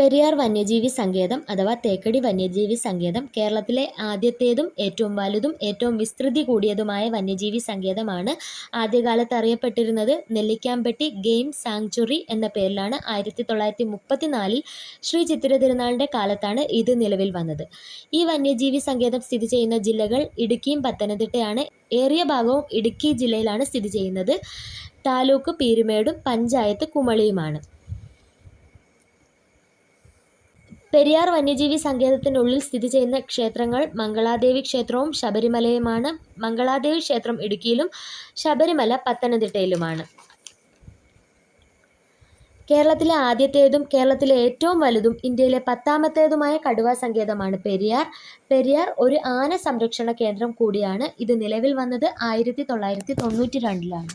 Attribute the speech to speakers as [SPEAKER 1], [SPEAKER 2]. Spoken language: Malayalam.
[SPEAKER 1] പെരിയാർ വന്യജീവി സങ്കേതം അഥവാ തേക്കടി വന്യജീവി സങ്കേതം കേരളത്തിലെ ആദ്യത്തേതും ഏറ്റവും വലുതും ഏറ്റവും വിസ്തൃതി കൂടിയതുമായ വന്യജീവി സങ്കേതമാണ്. ആദ്യകാലത്ത് അറിയപ്പെട്ടിരുന്നത് നെല്ലിക്കാമ്പെട്ടി ഗെയിം സാങ്ച്വറി എന്ന പേരിലാണ്. ആയിരത്തി തൊള്ളായിരത്തി മുപ്പത്തിനാലിൽ ശ്രീ ചിത്തിര തിരുനാളിന്റെ കാലത്താണ് ഇത് നിലവിൽ വന്നത്. ഈ വന്യജീവി സങ്കേതം സ്ഥിതി ചെയ്യുന്ന ജില്ലകൾ ഇടുക്കിയും പത്തനംതിട്ടയാണ്. ഏറിയ ഭാഗവും ഇടുക്കി ജില്ലയിലാണ് സ്ഥിതി ചെയ്യുന്നത്. താലൂക്ക് പീരുമേടും പഞ്ചായത്ത് കുമളിയുമാണ്. പെരിയാർ വന്യജീവി സങ്കേതത്തിനുള്ളിൽ സ്ഥിതി ചെയ്യുന്ന ക്ഷേത്രങ്ങൾ മംഗളാദേവി ക്ഷേത്രവും ശബരിമലയുമാണ്. മംഗളാദേവി ക്ഷേത്രം ഇടുക്കിയിലും ശബരിമല പത്തനംതിട്ടയിലുമാണ്. കേരളത്തിലെ ആദ്യത്തേതും കേരളത്തിലെ ഏറ്റവും വലുതും ഇന്ത്യയിലെ പത്താമത്തേതുമായ കടുവ സങ്കേതമാണ് പെരിയാർ. പെരിയാർ ഒരു ആന സംരക്ഷണ കേന്ദ്രം കൂടിയാണ്. ഇത് നിലവിൽ വന്നത് ആയിരത്തി തൊള്ളായിരത്തി തൊണ്ണൂറ്റി രണ്ടിലാണ്